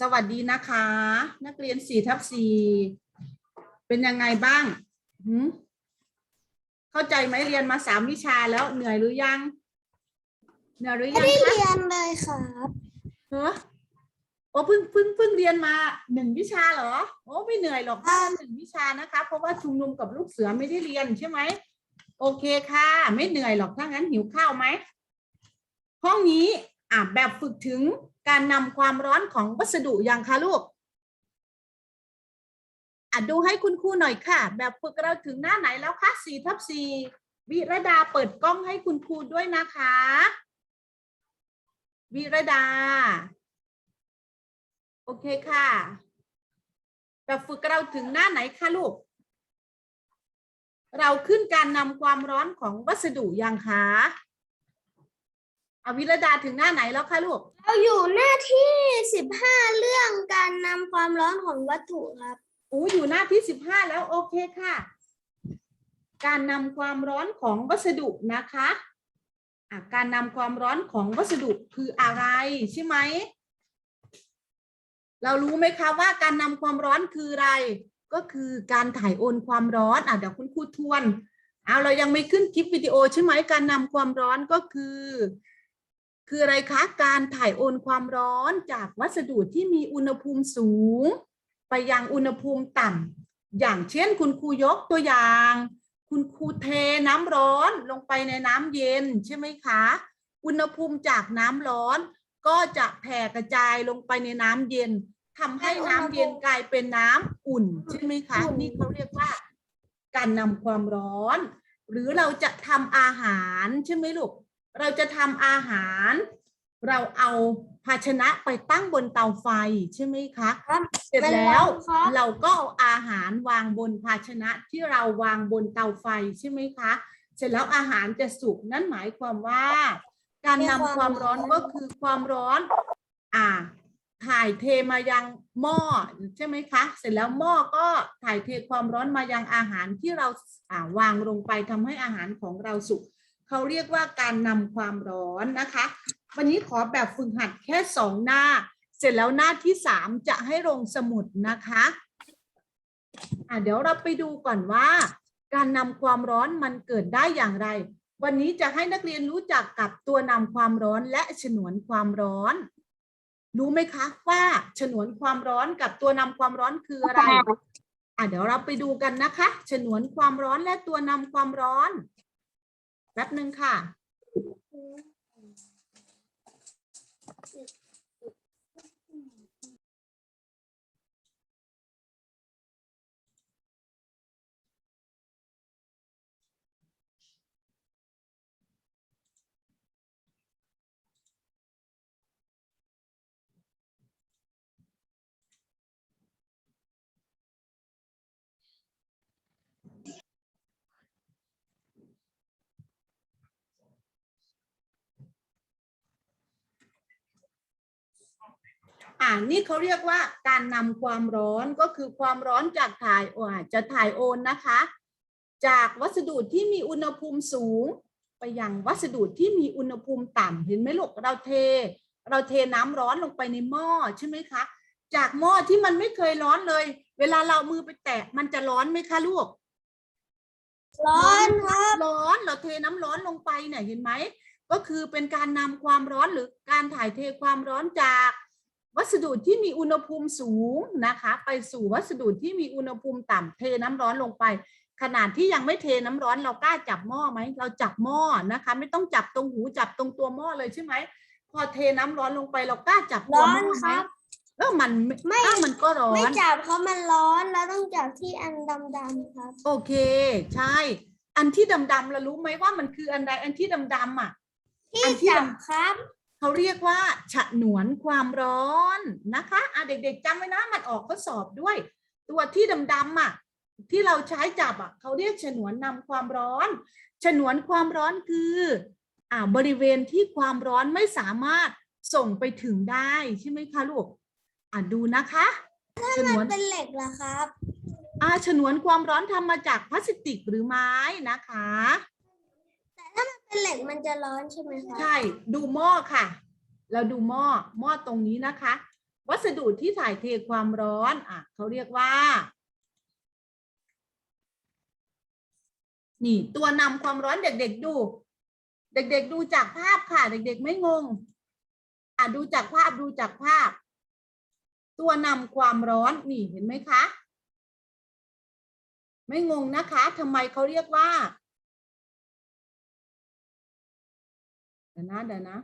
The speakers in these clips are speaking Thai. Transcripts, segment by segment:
สวัสดีนะคะ นักเรียนสี่ทับสี่เป็นยังไงบ้างหืมเข้าใจไหมเรียนมาสามวิชาแล้วเหนื่อยหรือยัง เหนื่อยหรือยังไม่คะเรียนเลยครับเฮ้อโอ้เพิ่งเพิ่งเพิ่งเรียนมาหนึ่งวิชาเหรอ โอ้ไม่เหนื่อยหรอกถ้าหนึ่งวิชานะคะ เพราะว่าชุมนุมกับลูกเสือไม่ได้เรียนใช่ไหมโอเคค่ะ ไม่เหนื่อยหรอกถ้างั้นหิวข้าวไหมห้องนี้อะแบบฝึกถึง การนำความร้อนของวัสดุยังคะลูกอะดูให้คุณครูหน่อยค่ะ แบบฝึกเราถึงหน้าไหนแล้วคะสี่ทับสี่วิรดาเปิดกล้องให้คุณครูด้วยนะคะ วิรดา โอเคค่ะ แบบฝึกเราถึงหน้าไหนคะลูก เราขึ้นการนำความร้อนของวัสดุยังคะ อวิรดาถึงหน้าไหนแล้วคะลูก เราอยู่หน้าที่สิบห้าเรื่องการนำความร้อนของวัตถุครับ อู้อยู่หน้าที่สิบห้าแล้วโอเคค่ะ การนำความร้อนของวัสดุนะคะอะการนำความร้อนของวัสดุคืออะไรใช่ไหม เรารู้ไหมคะว่าการนำความร้อนคืออะไร ก็คือการถ่ายโอนความร้อนอะเดี๋ยวคุณครูทวนเอาเรายังไม่ขึ้นคลิปวิดีโอใช่ไหมการนำความร้อนก็คือ คืออะไรคะ การถ่ายโอนความร้อนจากวัสดุที่มีอุณหภูมิสูง ไปยังอุณหภูมิต่ำอย่างเช่นคุณครูยกตัวอย่าง คุณครูเทน้ำร้อนลงไปในน้ำเย็นใช่ไหมคะ อุณหภูมิจากน้ำร้อน ก็จะแผ่กระจายลงไปในน้ำเย็นทำให้น้ำเย็นกลายเป็นน้ำอุ่นใช่ไหมคะอุ่นนี่เขาเรียกว่า การนำความร้อน หรือเราจะทำอาหารใช่ไหมลูก เราจะทำอาหาร เราเอาภาชนะไปตั้งบนเตาไฟใช่ไหมคะครับเสร็จมันร้แล้วอนครับเราก็เอาอาหารวางบนภาชนะที่เราวางบนเตาไฟใช่ไหมคะ เสร็จแล้วอาหารจะสุกนั่นหมายความว่า การนำความร้อนก็คือความร้อน อ่า ถ่ายเทมายังหม้อใช่ไหมคะ เสร็จแล้วหม้อก็ถ่ายเทความร้อนมายังอาหารที่เราอ่าวางลงไปทำให้อาหารของเราสุก เขาเรียกว่าการนำความร้อนนะคะ วันนี้ขอแบบฝึกหัดแค่สองหน้า เสร็จแล้วหน้าที่สามจะให้ลงสมุดนะคะอะเดี๋ยวเราไปดูก่อนว่า การนำความร้อนมันเกิดได้อย่างไร วันนี้จะให้นักเรียนรู้จักกับตัวนำความร้อนและฉนวนความร้อน รู้ไหมคะว่าฉนวนความร้อนกับตัวนำความร้อนคืออะไรอะเดี๋ยวเราไปดูกันนะคะ ฉนวนความร้อนและตัวนำความร้อน แป๊บหนึ่งค่ะ อ่านี่เขาเรียกว่าการนำความร้อนก็คือความร้อนจากถ่ายโอาจะถ่ายโอนนะคะ จากวัสดุที่มีอุณหภูมิสูง ไปยังวัสดุที่มีอุณหภูมิต่ำเห็นไหมลูกเราเท เราเทน้ำร้อนลงไปในหม้อใช่ไหมคะ จากหม้อที่มันไม่เคยร้อนเลย เวลาเรามือไปแตะมันจะร้อนไหมคะลูกร้อนครับร้อนเราเทน้ำร้อนลงไปเนี่ยเห็นไหมก็คือเป็นการนำความร้อนหรือการถ่ายเทความร้อนจาก วัสดุที่มีอุณหภูมิสูงนะคะ ไปสู่วัสดุที่มีอุณหภูมิต่ำเทน้ำร้อนลงไป ขนาดที่ยังไม่เทน้ำร้อนเรากล้าจับหม้อไหมเราจับหม้อนะคะ ไม่ต้องจับตรงหูจับตรงตัวหม้อเลยใช่ไหมพอเทน้ำร้อนลงไปเรากล้าจับตัวร้อหนม้อคไหมรับเออมันไม่ถ้ามันก็ร้อไม่นจับเพราะมันร้อนแล้วต้องจับที่อันดำๆครับโอเค ใช่ อันที่ดำๆเรารู้ไหมว่ามันคืออันใดอันที่ดำๆอะที่อันที่จับดำครับ เขาเรียกว่า ฉนวนความร้อนนะคะอะเด็ก ๆจำไว้นะมันออกข้อสอบด้วย ตัวที่ดำๆอะที่เราใช้จับอะเขาเรียกฉนวนนำความร้อน ฉนวนความร้อนคืออ่าบริเวณที่ความร้อนไม่สามารถส่งไปถึงได้ใช่ไหมคะลูกอะดูนะคะฉนวนเป็นเหล็กเหรอครับอ่าฉนวนความร้อนทำมาจากพลาสติกหรือไม้นะคะ เป็นเหล็กมันจะร้อนใช่ไหมครับใช่ ดูหม้อค่ะ เราดูหม้อ หม้อตรงนี้นะคะ วัสดุที่ถ่ายเทความร้อน อะเขาเรียกว่า นี่ ตัวนำความร้อนเด็ก ๆ ดู เด็ก ๆ ดูจากภาพค่ะ เด็ก ๆ ไม่งง อะดูจากภาพดูจากภาพ ตัวนำความร้อนนี่เห็นไหมคะ ไม่งงนะคะทำไมเขาเรียกว่า ดี๋ยวนะเดี๋ยวนะ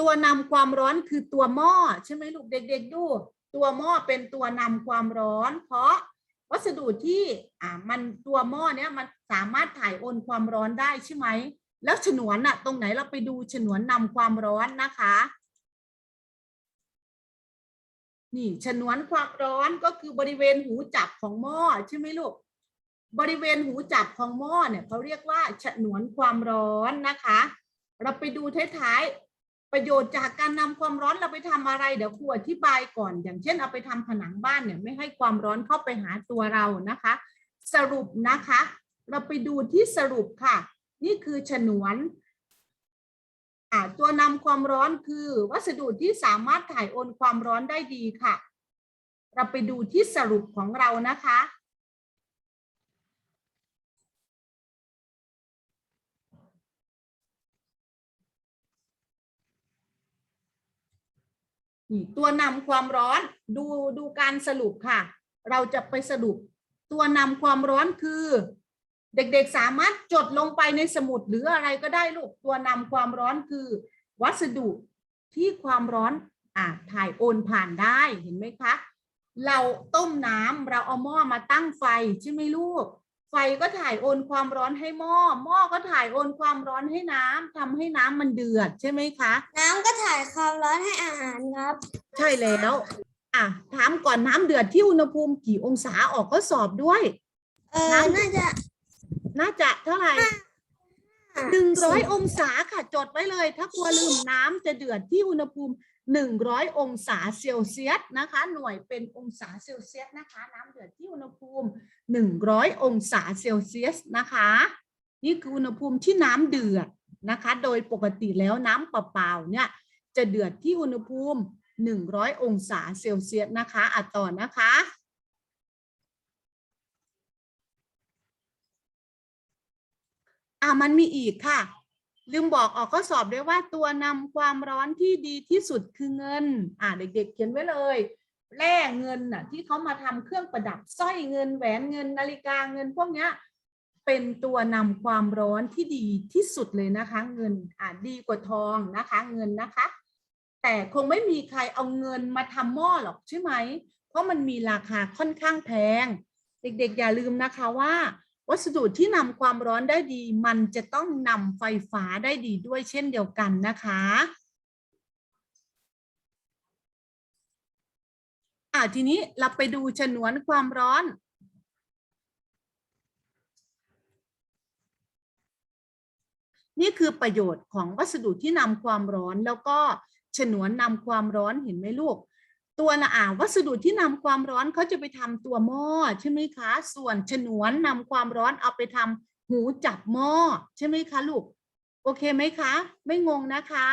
ตัวนำความร้อนคือตัวหม้อใช่ไหมลูกเด็ก ๆ ดู ตัวหม้อเป็นตัวนำความร้อน เพราะวัสดุที่อ่ามันตัวหม้อเนี้ยมันสามารถถ่ายโอนความร้อนได้ใช่ไหมแล้วฉนวนอะตรงไหนเราไปดูฉนวนนำความร้อนนะคะ นี่ฉนวนความร้อนก็คือบริเวณหูจับของหม้อใช่ไหมลูก บริเวณหูจับของหม้อเนี่ยเขาเรียกว่าฉนวนความร้อนนะคะ เราไปดูท้ายๆประโยชน์จากการนำความร้อนเราไปทำอะไรเดี๋ยวครูอธิบายก่อน อย่างเช่นเอาไปทำผนังบ้านเนี่ยไม่ให้ความร้อนเข้าไปหาตัวเรานะคะ สรุปนะคะ เราไปดูที่สรุปค่ะ นี่คือฉนวนตัวนำความร้อนคือวัสดุที่สามารถถ่ายโอนความร้อนได้ดีค่ะ เราไปดูที่สรุปของเรานะคะ ตัวนำความร้อนดูดูการสรุปค่ะ เราจะไปสรุป ตัวนำความร้อนคือ เด็กๆสามารถจดลงไปในสมุดหรืออะไรก็ได้ลูกตัวนำความร้อนคือ วัสดุที่ความร้อนอ่าถ่ายโอนผ่านได้เห็นไหมคะ เราต้มน้ำเราเอาหม้อมาตั้งไฟใช่ไหมลูก ไฟก็ถ่ายโอนความร้อนให้หม้อ หม้อก็ถ่ายโอนความร้อนให้น้ำทำให้น้ำมันเดือดใช่ไหมคะ น้ำก็ถ่ายความร้อนให้อาหารครับ ใช่แล้วอะถามก่อนน้ำเดือดที่อุณหภูมิกี่องศาออกก็สอบด้วย เออน้ำน่าจะ น่าจะเท่าไหร่หนึ่งร้อยองศาค่ะจดไว้เลย ถ้ากลัวลืมน้ำจะเดือดที่อุณหภูมิ หนึ่งร้อยองศาเซลเซียสนะคะ หน่วยเป็นองศาเซลเซียสนะคะ น้ำเดือดที่อุณหภูมิหนึ่งร้อยองศาเซลเซียสนะคะ นี่คืออุณหภูมิที่น้ำเดือดนะคะ โดยปกติแล้วน้ำเปล่าๆเนี่ยจะเดือดที่อุณหภูมิ 100 องศาเซลเซียสนะคะอะต่อนะคะอะมันมีอีกค่ะ ลืมบอกออกข้อสอบด้วยว่าตัวนำความร้อนที่ดีที่สุดคือเงิน อะเด็กๆ เขียนไว้เลยแร่เงินน่ะที่เขามาทำเครื่องประดับสร้อยเงินแหวนเงินนาฬิกาเงินพวกเนี้ยเป็นตัวนำความร้อนที่ดีที่สุดเลยนะคะ เงินอะดีกว่าทองนะคะ เงินนะคะ แต่คงไม่มีใครเอาเงินมาทำหม้อหรอกใช่ไหม เพราะมันมีราคาค่อนข้างแพง เด็กๆ อย่าลืมนะคะว่า วัสดุที่นำความร้อนได้ดี มันจะต้องนำไฟฟ้าได้ดีด้วยเช่นเดียวกันนะคะอ่าทีนี้เราไปดูฉนวนความร้อนนี่คือประโยชน์ของวัสดุที่นำความร้อนแล้วก็ฉนวนนำความร้อนเห็นไหมลูก ตัวนะอ่าวัสดุที่นำความร้อนเขาจะไปทำตัวหม้อใช่ไหมคะ ส่วนฉนวนนำความร้อนเอาไปทำหูจับหม้อใช่ไหมคะลูก โอเคไหมคะ ไม่งงนะคะ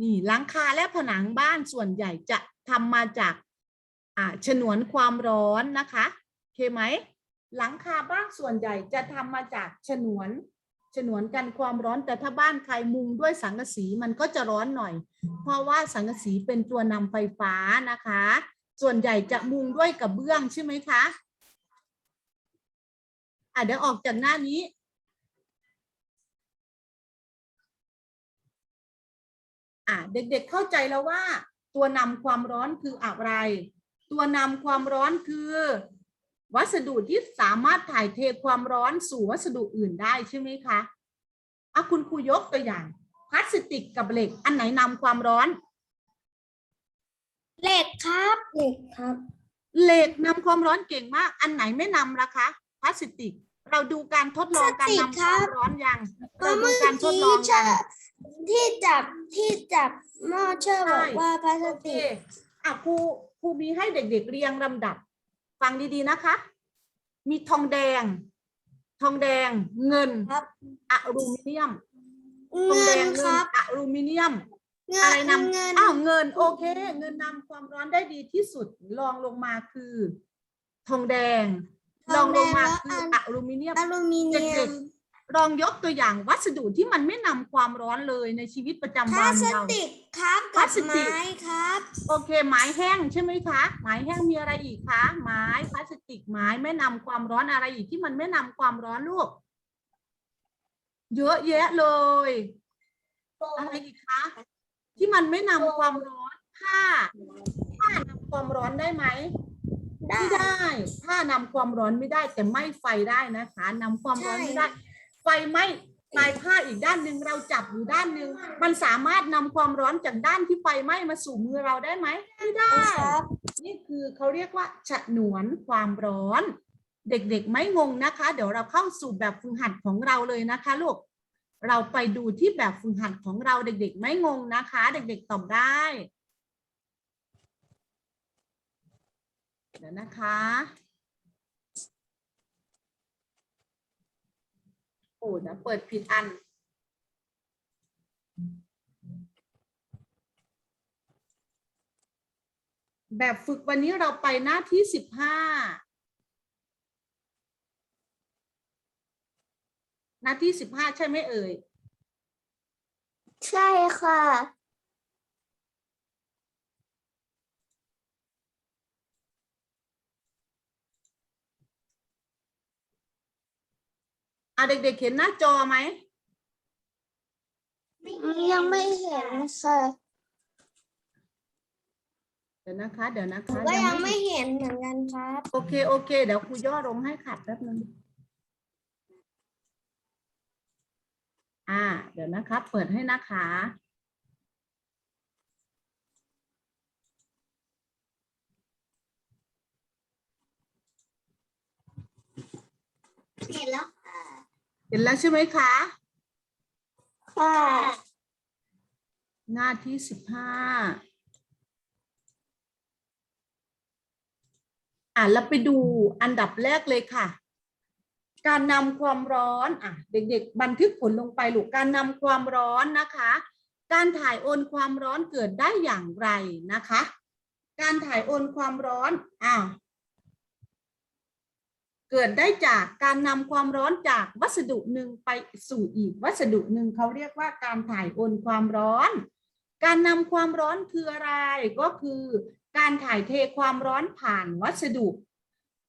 นี่หลังคาและผนังบ้านส่วนใหญ่จะทำมาจากอ่าฉนวนความร้อนนะคะ โอเคไหมหลังคาบ้านส่วนใหญ่จะทำมาจากฉนวน ฉนวนกันความร้อนแต่ถ้าบ้านใครมุงด้วยสังกะสีมันก็จะร้อนหน่อย เพราะว่าสังกะสีเป็นตัวนำไฟฟ้านะคะ ส่วนใหญ่จะมุงด้วยกระเบื้องใช่ไหมคะอะเดี๋ยวออกจากหน้านี้อะเด็กๆเข้าใจแล้วว่า ตัวนำความร้อนคืออะไร ตัวนำความร้อนคือ วัสดุที่สามารถถ่ายเทความร้อนสู่วัสดุอื่นได้ใช่ไหมคะอะคุณครูยกตัวอย่างพลาสติกกับเหล็กอันไหนนำความร้อน เหล็กครับเหล็กครับ เหล็กนำความร้อนเก่งมาก อันไหนไม่นำล่ะคะพลาสติก เราดูการทดลองการนำความร้อนยังก็เราดูเมื่อการทดลกี้องเชยัองร์ที่จับที่จับหม้อเชอร์บอกว่าพลาสโอเคติกอะครูครูมีให้เด็กๆเรียงลำดับ ฟังดีๆนะคะ มีทองแดง ทองแดงเงินครับ อลูมิเนียมทองแดเงินงคเงินรับอลูมิเนียม เงิอะไรนนำเงินอ้าวเงินโอเค เงินนำความร้อนได้ดีที่สุดรองลงมาคือ ทองแดงรองลงมาคืออลูมิเนียม อลูมิเนียเด็มก ลองยกตัวอย่างวัสดุที่มันไม่นำความร้อนเลยในชีวิตประจำพวัลานสเรา ติกครับพลากับสติก ไม้ครับ โอเค ไม้แห้งใช่ไหมคะ ไม้แห้งมีอะไรอีกคะ ไม้พลาสติกไม้ไม่นำความร้อนอะไรอีกที่มันไม่นำความร้อนลูก เยอะแยะเลย อะไรอีกคะ ที่มันไม่นำความร้อนผ้าผ้านำความร้อนได้ไหมได้ไม่ได้ผ้านำความร้อนไม่ได้แต่ไหม้ไฟได้นะคะนำความร้อนไม่ได้ ไฟไหม้ปลายผ้าอีกด้านหนึ่งเราจับอยู่ด้านหนึ่งมันสามารถนำความร้อนจากด้านที่ไฟไหม้มาสู่มือเราได้ไหมไม่ได้ครับนี่คือเขาเรียกว่าฉนวนความร้อน เด็กๆไม่งงนะคะ เดี๋ยวเราเข้าสู่แบบฝึกหัดของเราเลยนะคะลูกเราไปดูที่แบบฝึกหัดของเราเด็กๆ ไม่งงนะคะ เด็กๆตอบได้เดี๋ยวนะคะ โอ้เดี๋ยวเปิดผิดอัน แบบฝึกวันนี้เราไปหน้าที่สิบห้าหน้าที่สิบห้าใช่ไหมเอ่ย ใช่ค่ะ อะเด็กๆเห็นหน้าจอไหมยังไม่เห็นค่ะเดี๋ยวนะคะ เดี๋ยวนะผมคะก็ยังเห็ไม่นเห็นเหมือนกันครับ โอเคโอเค เดี๋ยวครูย่อลงให้ขัดแป๊บนึงอ่า เดี๋ยวนะคะ เปิดให้นะคะเห็นแล้วค่ะ เห็นแล้วใช่ไหมคะ ค่ะ หน้าที่สิบห้าอะเราไปดูอันดับแรกเลยค่ะ การนำความร้อนอะเด็กๆ บันทึกผลลงไปลูกการนำความร้อนนะคะ การถ่ายโอนความร้อนเกิดได้อย่างไรนะคะ การถ่ายโอนความร้อนอ้าว เกิดได้จากการนำความร้อนจากวัสดุหนึ่งไปสู่อีกวัสดุหนึ่งเขาเรียกว่าการถ่ายโอนความร้อน การนำความร้อนคืออะไรก็คือ การถ่ายเทความร้อนผ่านวัสดุ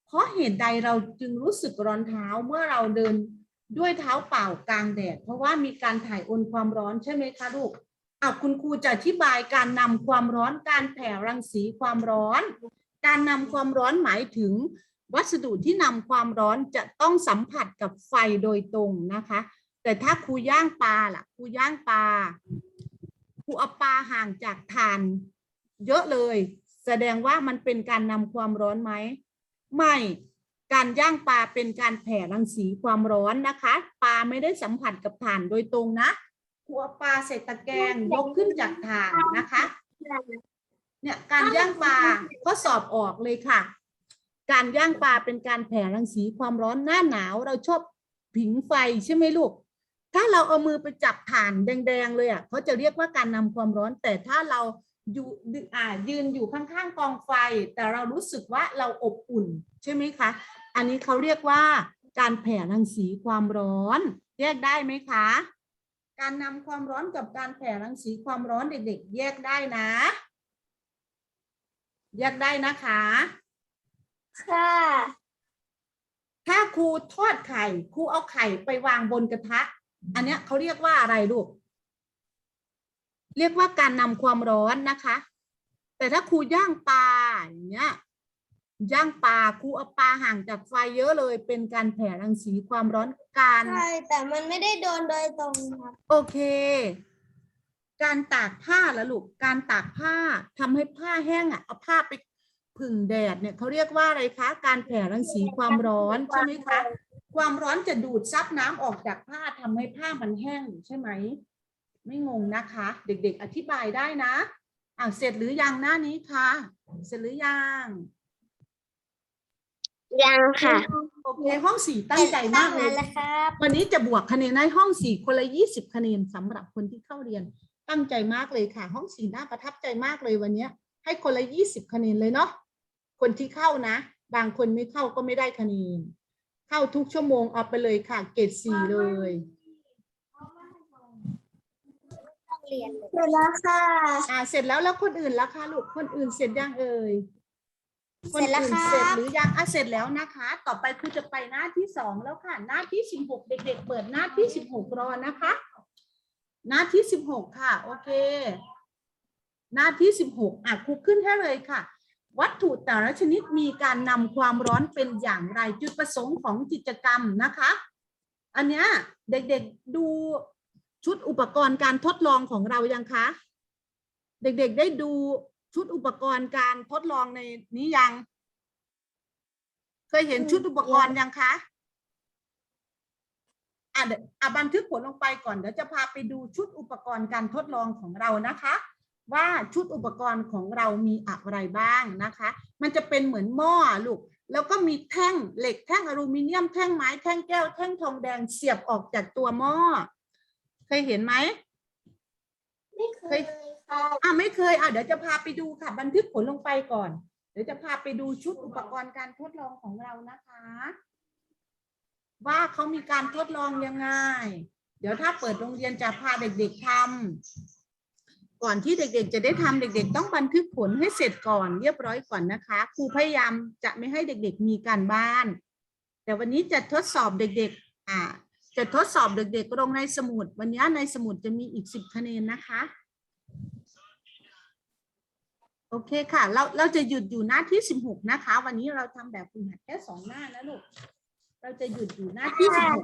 เพราะเหตุใดเราจึงรู้สึกร้อนเท้าเมื่อเราเดินด้วยเท้าเปล่ากลางแดด เพราะว่ามีการถ่ายโอนความร้อนใช่ไหมคะลูกอะคุณครูจะอธิบายการนำความร้อนการแผ่รังสีความร้อน การนำความร้อนหมายถึง วัสดุที่นำความร้อนจะต้องสัมผัสกับไฟโดยตรงนะคะ แต่ถ้าครูย่างปลาล่ะครูย่างปลาครูเอาปลาห่างจากฐานเยอะเลย แสดงว่ามันเป็นการนำความร้อนไหมไม่การย่างปลาเป็นการแผ่รังสีความร้อนนะคะ ปลาไม่ได้สัมผัสกับถ่านโดยตรงนะครูเอาปลาใส่ตะแกรงยกขึ้นจากถ่านนะคะ เนี่ยการย่างปลาข้อสอบออกเลยค่ะ การย่างปลาเป็นการแผ่รังสีความร้อนหน้าหนาว เราชอบผิงไฟใช่ไหมลูก ถ้าเราเอามือไปจับถ่านแดง ๆ เลยอะเขาจะเรียกว่าการนำความร้อน แต่ถ้าเราอยู่อ่ายืนอยู่ข้างๆกองไฟ แต่เรารู้สึกว่าเราอบอุ่นใช่ไหมคะ อันนี้เขาเรียกว่าการแผ่รังสีความร้อนแยกได้ไหมคะ การนำความร้อนกับการแผ่รังสีความร้อนเด็ก ๆ แยกได้นะ แยกได้นะคะ ค่ะ ถ้าครูทอดไข่ครูเอาไข่ไปวางบนกระทะ อันเนี้ยเขาเรียกว่าอะไรลูก เรียกว่าการนำความร้อนนะคะ แต่ถ้าครูย่างปลาอย่างเงี้ยย่างปลาครูเอาปลาห่างจากไฟเยอะเลย เป็นการแผ่รังสีความร้อนการใช่แต่มันไม่ได้โดนโดยตรงครับ โอเค การตากผ้าละลูกการตากผ้าทำให้ผ้าแห้งอะเอาผ้าไป ผึ่งแดดเนี่ยเขาเรียกว่าอะไรคะ การแผ่รังสีความร้อนใช่ไหมคะ ความร้อนจะดูดซับน้ำออกจากผ้าทำให้ผ้ามันแห้งใช่ไหม ไม่งงนะคะ เด็กๆ อธิบายได้นะอะเสร็จหรือยังหน้านี้คะ เสร็จหรือยังยังค่ะ โอเค ห้องสี่ตั้งใจมากเลยแล้วครับวันนี้จะบวกคะแนนให้ห้องสี่คนละยี่สิบคะแนนสำหรับคนที่เข้าเรียน ตั้งใจมากเลยค่ะ ห้องสี่น่าประทับใจมากเลยวันเนี้ยให้คนละยี่สิบคะแนนเลยเนาะ คนที่เข้านะ บางคนไม่เข้าก็ไม่ได้คะแนนเข้าทุกชั่วโมงเอาไปเลยค่ะ เกรดสี่เลยต้องเรียนเสร็จแล้วค่ะอ่าเสร็จแล้วแล้วคนอื่นล่ะคะลูกคนอื่นเสร็จยังเอ่ยเสร็จแล้วนอื่นครับเสร็จหรือยังอะเสร็จแล้วนะคะ ต่อไปครูจะไปหน้าที่สองแล้วค่ะ หน้าที่สิบหกเด็ก ๆ เปิดหน้าที่สิบหกรอนะคะ หน้าที่สิบหกค่ะ โอเค หน้าที่สิบหกอะครูขึ้นให้เลยค่ะ วัตถุแต่ละชนิดมีการนำความร้อนเป็นอย่างไร จุดประสงค์ของกิจกรรมนะคะ อันเนี้ยเด็กๆดูชุดอุปกรณ์การทดลองของเรายังคะ เด็กๆได้ดูชุดอุปกรณ์การทดลองในนี้ยัง เคยเห็นชุดอุปกรณ์ยังคะอะบันทึกผลลงไปก่อนเดี๋ยวจะพาไปดูชุดอุปกรณ์การทดลองของเรานะคะ ว่าชุดอุปกรณ์ของเรามีอะไรบ้างนะคะ มันจะเป็นเหมือนหม้อลูก แล้วก็มีแท่งเหล็กแท่งอลูมิเนียมแท่งไม้แท่งแก้วแท่งทองแดงเสียบออกจากตัวหม้อ เคยเห็นไหมไม่เคยค่ะอะไม่เคยอะเดี๋ยวจะพาไปดูค่ะ บันทึกผลลงไปก่อน เดี๋ยวจะพาไปดูชุดอุปกรณ์การทดลองของเรานะคะ ว่าเขามีการทดลองยังไง เดี๋ยวถ้าเปิดโรงเรียนจะพาเด็กๆทำ ก่อนที่เด็กๆ จะได้ทำเด็ก ๆ ต้องบันทึกผลให้เสร็จก่อนเรียบร้อยก่อนนะคะครูพยายามจะไม่ให้เด็กๆมีการบ้าน แต่วันนี้จะทดสอบเด็กๆอ่าจะทดสอบเด็กๆลงในสมุด วันนี้ในสมุดจะมีอีกสิบคะแนนนะคะโอเคค่ะ เราเราจะหยุดอยู่หน้าที่สิบหกนะคะ วันนี้เราทำแบบฝึกหัดแค่สองหน้านะลูกเราจะหยุดอยู่หน้าที่สิบหก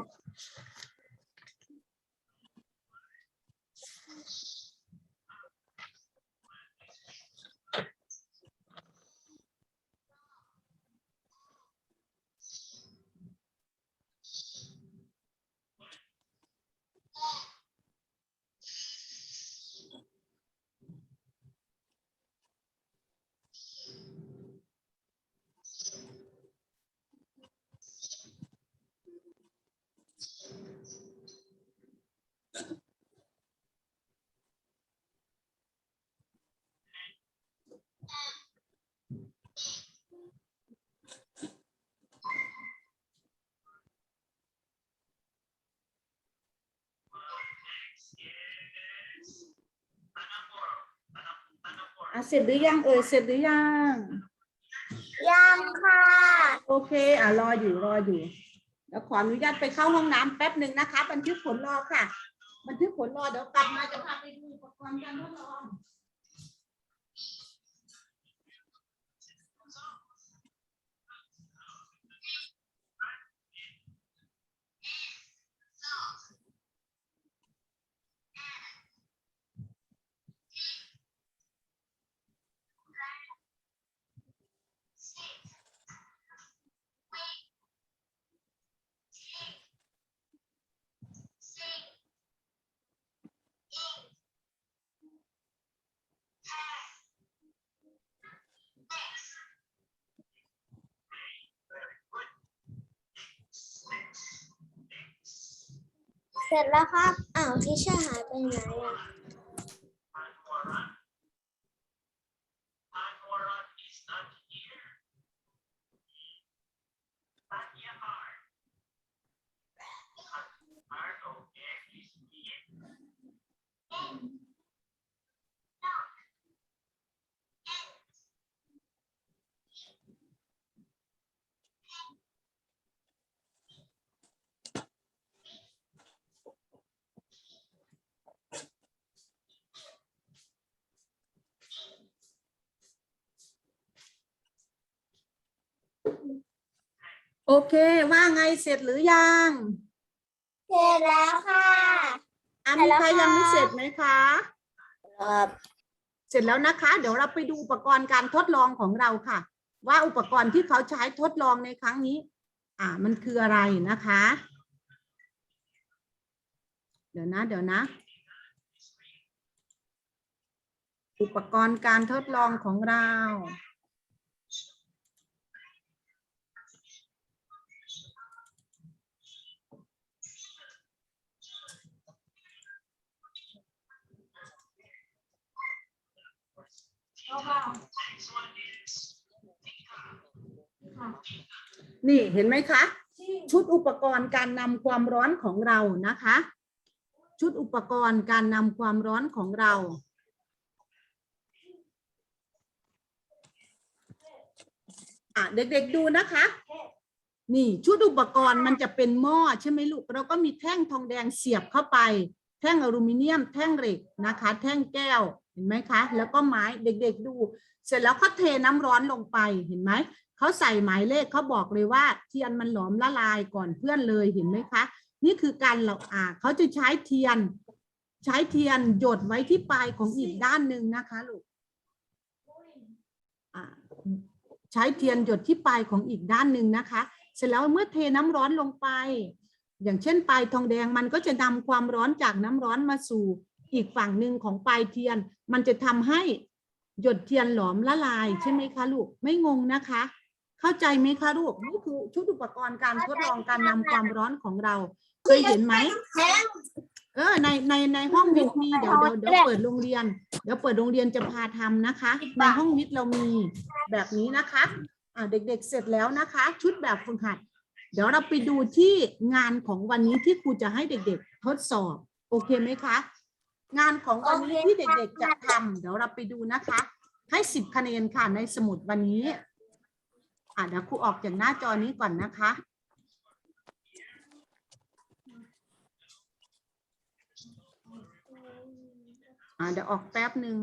อะเสร็จหรือยังเอ่ยเสร็จหรือยังยังค่ะโอเคอะรออยู่รออยู่เดี๋ยวขออนุญาตไปเข้าห้องน้ำแป๊บหนึ่งนะคะบันทึกผลรอค่ะ บันทึกผลรอเดี๋ยวกลับมาจะพาไปดูอุปกรณ์การทดลอง เสร็จแล้วครับ อ้าวทิชเชอร์หายไปไหนอะ โอ เค ว่าไงเสร็จหรือยังเสร็จแล้วค่ะอะเสร็มีจแล้วใครยังไม่ค่ะเสร็จไหมคะครับเสร็จแล้วนะคะ เดี๋ยวเราไปดูอุปกรณ์การทดลองของเราค่ะ ว่าอุปกรณ์ที่เขาใช้ทดลองในครั้งนี้ อ่า มันคืออะไรนะคะ เดี๋ยวนะ เดี๋ยวนะ อุปกรณ์การทดลองของเรา นี่เห็นไหมคะ ชุดอุปกรณ์การนำความร้อนของเรานะคะ ชุดอุปกรณ์การนำความร้อนของเรา อะเด็กๆดูนะคะนี่ชุดอุปกรณ์มันจะเป็นหม้อใช่ไหมลูกเราก็มีแท่งทองแดงเสียบเข้าไป แท่งอลูมิเนียม แท่งเหล็กนะคะ แท่งแก้ว เห็นไหมคะ แล้วก็ไม้เด็กๆดู เสร็จแล้วเขาเทน้ำร้อนลงไปเห็นไหมเขาใส่หมายเลขเขาบอกเลยว่าเทียนมันหลอมละลายก่อนเพื่อนเลยเห็นไหมคะ นี่คือการเราอ่าเขาจะใช้เทียน ใช้เทียนหยดไว้ที่ปลายของอีกด้านหนึ่งนะคะลูกใช้เทียนหยดที่ปลายของอีกด้านหนึ่งนะคะ เสร็จแล้วเมื่อเทน้ำร้อนลงไป อย่างเช่นปลายทองแดงมันก็จะนำความร้อนจากน้ำร้อนมาสู่ อีกฝั่งหนึ่งของปลายเทียน มันจะทำให้หยดเทียนหลอมละลายใช่ไหมคะลูก ไม่งงนะคะ เข้าใจไหมคะลูกนี่คือชุดอุปกรณ์การทดลองการนำความร้อนของเรา เคยเห็นไหมเออในในในห้องวิทย์มีเดี๋ยวเดี๋ยวเดี๋ยวเปิดโรงเรียน เดี๋ยวเปิดโรงเรียนจะพาทำนะคะ ในห้องวิทย์เรามีแบบนี้นะคะอ่าเด็กๆเสร็จแล้วนะคะ ชุดแบบฝึกหัด เดี๋ยวเราไปดูที่งานของวันนี้ที่ครูจะให้เด็ก ๆ ทดสอบ โอเคไหมคะ งานของวันนี้ที่เด็กๆจะทำเดี๋ยวเราไปดูนะคะ ให้สิบคะแนนค่ะในสมุดวันนี้ อ่าเดี๋ยวครูออกจากหน้าจอนี้ก่อนนะคะ อ่าเดี๋ยวออกแป๊บหนึ่ง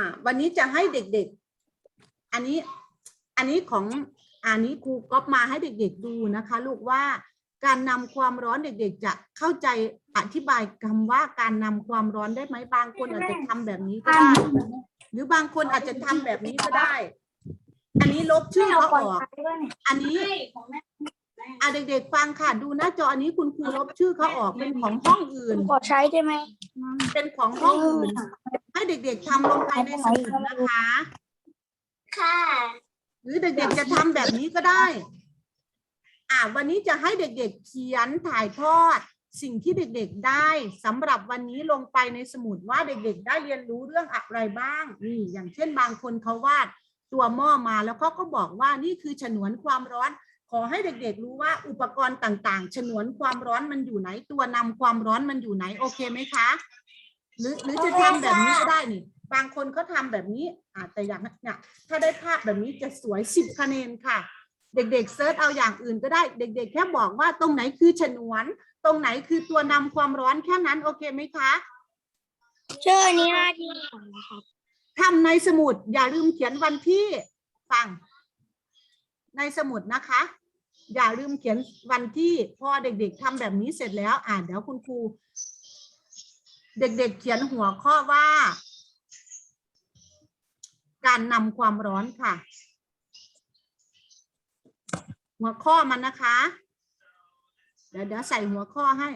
อ่าวันนี้จะให้เด็กๆ อันนี้อันนี้ของอันนี้ครูก๊อปมาให้เด็กๆดูนะคะ ลูกว่าการนำความร้อนเด็กๆ จะเข้าใจอธิบายคำว่าการนำความร้อนได้ไหมบางคนอาจจะทำแบบนี้ก็ได้ หรือบางคนอาจจะทำแบบนี้ก็ได้ อันนี้ลบชื่อเขาออก อันนี้ อะเด็กๆฟังค่ะ ดูหน้าจออันนี้คุณครูลบชื่อเขาออกเป็นของห้องอื่น ขอใช้ได้ไหมเป็นของห้องอื่น ให้เด็กๆทำลงไปในสมุดนะคะ ค่ะ หรือเด็กๆจะทำแบบนี้ก็ได้ อ่าวันนี้จะให้เด็กๆเขียนถ่ายทอด สิ่งที่เด็กๆได้สำหรับวันนี้ลงไปในสมุดว่าเด็กๆ ได้เรียนรู้เรื่องอะไรบ้างนี่อย่างเช่นบางคนเขาวาดตัวหม้อมาแล้วเขาก็บอกว่านี่คือฉนวนความร้อน ขอให้เด็กๆรู้ว่าอุปกรณ์ต่างๆ ฉนวนความร้อนมันอยู่ไหน ตัวนำความร้อนมันอยู่ไหน โอเคไหมคะ หรือหรือจะทำแบบนี้ก็ได้นี่ บางคนเขาทำแบบนี้อ่าแต่อย่างเนี่ยถ้าได้ภาพแบบนี้จะสวยสิบคะแนนค่ะ เด็กๆเซิร์ชเอาอย่างอื่นก็ได้ เด็ก ๆ แค่บอกว่าตรงไหนคือฉนวน ตรงไหนคือตัวนำความร้อนแค่นั้นโอเคไหมคะเชื่อนี้หน้าที่ของนะครับทำในสมุดอย่าลืมเขียนวันที่ฟังในสมุดนะคะ อย่าลืมเขียนวันที่พอเด็ก ๆทำแบบนี้เสร็จแล้วอ่านเดี๋ยวคุณครู เด็ก ๆ เขียนหัวข้อว่า การนำความร้อนค่ะ หัวข้อมันนะคะ เดี๋ยวเดี๋ยวใส่หัวข้อให้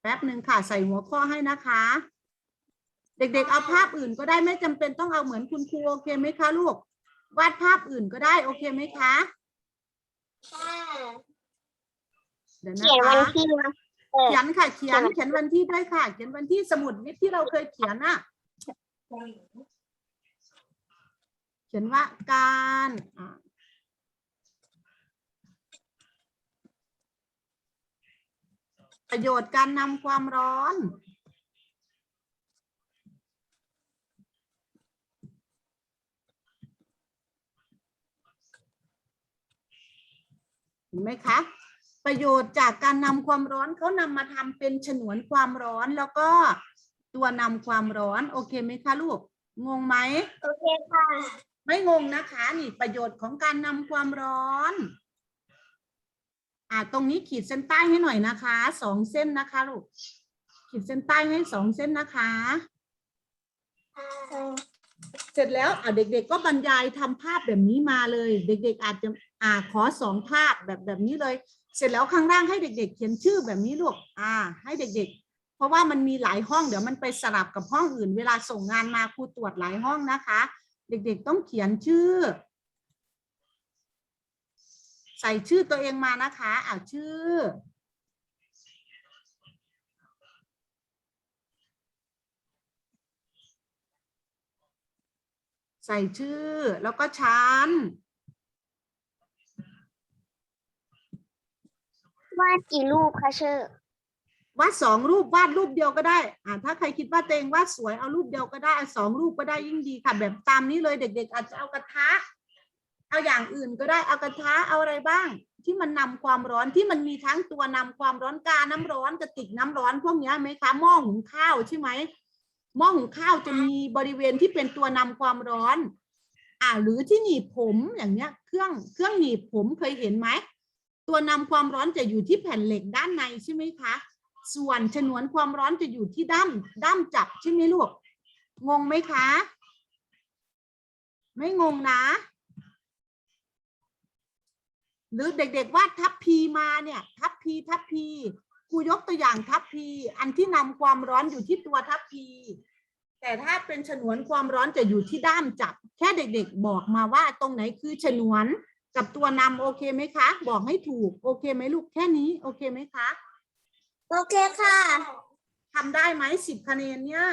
แป๊บหนึ่งค่ะ ใส่หัวข้อให้นะคะ เด็ก ๆ เอาภาพอื่นก็ได้ไม่จำเป็นต้องเอาเหมือนคุณครูโอเคไหมคะลูก วาดภาพอื่นก็ได้ โอเคไหมคะค่ะเดี๋ยวนะเขียนวันคะที่นะเขียนค่ะเขียนเขียนวันที่ด้วยค่ะ เขียนวันที่สมุดวิทย์ที่เราเคยเขียนน่ะ เขียนว่าการอ่าประโยชน์การนำความร้อน เห็นไหมคะ ประโยชน์จากการนำความร้อนเขานำมาทำเป็นฉนวนความร้อนแล้วก็ตัวนำความร้อน โอเคไหมคะลูก งงไหมโอเคค่ะ ไม่งงนะคะ นี่ประโยชน์ของการนำความร้อน อ่าตรงนี้ขีดเส้นใต้ให้หน่อยนะคะสองเส้นนะคะลูกขีดเส้นใต้ให้สองเส้นนะคะ เสร็จแล้วอ่าเด็กๆก็บรรยายทำภาพแบบนี้มาเลย เด็ก ๆ อาจจะ อ่าขอสองภาพแบบแบบนี้เลย เสร็จแล้วข้างล่างให้เด็ก ๆ เขียนชื่อแบบนี้ลูกอ่า ให้เด็ก ๆ เพราะว่ามันมีหลายห้องเดี๋ยวมันไปสลับกับห้องอื่น เวลาส่งงานมาครูตรวจหลายห้องนะคะ เด็ก ๆ ต้องเขียนชื่อ ใส่ชื่อตัวเองมานะคะอ่าชื่อใส่ชื่อแล้วก็ชั้น วาดกี่รูปคะเชอร์วาดสองรูปวาดรูปเดียวก็ได้ อ่าถ้าใครคิดว่าตัวเองวาดสวยเอารูปเดียวก็ได้สองรูปก็ได้ยิ่งดีค่ะ แบบตามนี้เลยเด็ก ๆ อาจจะเอากระทะ เอาอย่างอื่นก็ได้เอากระทะเอาอะไรบ้าง ที่มันนำความร้อนที่มันมีทั้งตัวนำความร้อนกาน้ำร้อนกระติกน้ำร้อนพวกเนี้ยไหมคะหม้อหุงข้าวใช่ไหมหม้อหุงข้าวจะมีบริเวณที่เป็นตัวนำความร้อน อ่าหรือที่หนีบผมอย่างเนี้ย เครื่องเครื่องหนีบผมเคยเห็นไหม ตัวนำความร้อนจะอยู่ที่แผ่นเหล็กด้านในใช่ไหมคะ ส่วนฉนวนความร้อนจะอยู่ที่ด้ามด้ามจับใช่ไหมลูก งงไหมคะ ไม่งงนะ หรือเด็กๆวาดทัพพีมาเนี่ย ทัพพีทัพพีครูยกตัวอย่างทัพพี อันที่นำความร้อนอยู่ที่ตัวทัพพี แต่ถ้าเป็นฉนวนความร้อนจะอยู่ที่ด้ามจับ แค่เด็ก ๆ บอกมาว่าตรงไหนคือฉนวน กับตัวนำโอเคไหมคะ บอกให้ถูก โอเคไหมลูกแค่นี้ โอเคไหมคะโอเคค่ะทำได้ไหมสิบคะแนนเนี่ย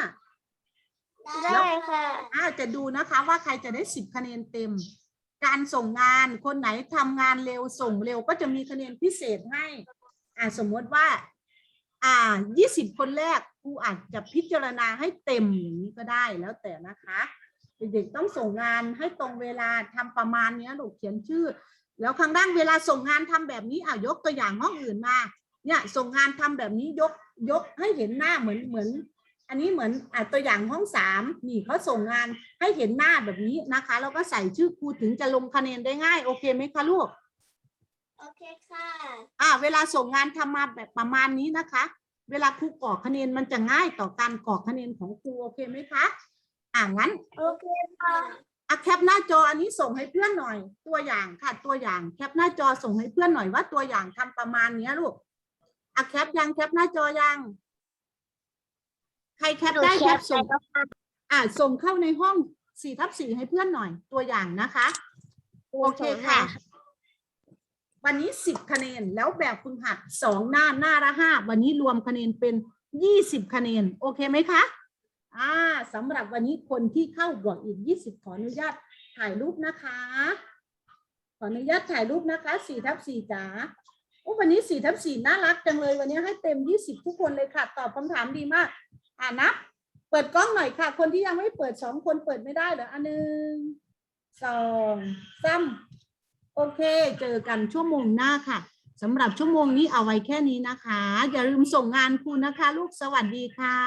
ได้ค่ะอาจะดูนะคะว่าใครจะได้สิบคะแนนเต็ม การส่งงานคนไหนทำงานเร็วส่งเร็วก็จะมีคะแนนพิเศษให้อ่าสมมติว่า อ่ายี่สิบคนแรกครูอาจจะพิจารณาให้เต็มอย่างนี้ก็ได้แล้วแต่นะคะ เด็กๆต้องส่งงานให้ตรงเวลาทำประมาณเนี้ยลูกเขียนชื่อ แล้วข้างล่างเวลาส่งงานทำแบบนี้อะยกตัวอย่างห้องอื่นมา เนี่ยส่งงานทำแบบนี้ยกยกให้เห็นหน้าเหมือนเหมือน อันนี้เหมือนอะตัวอย่างห้องสามนี่เขาส่งงานให้เห็นหน้าแบบนี้นะคะแล้วก็ใส่ชื่อครูถึงจะลงคะแนนได้ง่ายโอเคไหมคะลูกโอเคค่ะอ่าเวลาส่งงานทำมาแบบประมาณนี้นะคะ เวลาครูกรอกคะแนนมันจะง่ายต่อการกรอกคะแนนของครูโอเคไหมคะ อ่างั้นโอเคค่ะอะแคปหน้าจออันนี้ส่งให้เพื่อนหน่อย ตัวอย่างค่ะตัวอย่างแคปหน้าจอส่งให้เพื่อนหน่อยว่าตัวอย่างทำประมาณเนี้ยลูกอะแคปยังแคปหน้าจอยัง ใครแคปได้แคปส่งอ่าส่งเข้าในห้องสี่ทับสี่ให้เพื่อนหน่อย ตัวอย่างนะคะ โอเคค่ะ วันนี้สิบคะแนนแล้วแบบฝึกหัดสองหน้าหน้าละห้าวันนี้รวมคะแนนเป็นยี่สิบคะแนนโอเคไหมคะ อ่าสำหรับวันนี้คนที่เข้าบวกอีกยี่สิบขออนุญาตถ่ายรูปนะคะ ขออนุญาตถ่ายรูปนะคะสี่ทับสี่จ๋าโอ้วันนี้สี่ทับสี่น่ารักจังเลย วันนี้ให้เต็มยี่สิบทุกคนเลยค่ะ ตอบคำถามดีมาก อ่านับเปิดกล้องหน่อยค่ะ คนที่ยังไม่เปิดสองคนเปิดไม่ได้เหรออันหนึ่งสองสามโอเค เจอกันชั่วโมงหน้าค่ะสำหรับชั่วโมงนี้เอาไว้แค่นี้นะคะ อย่าลืมส่งงานครูนะคะ ลูกสวัสดีค่ะ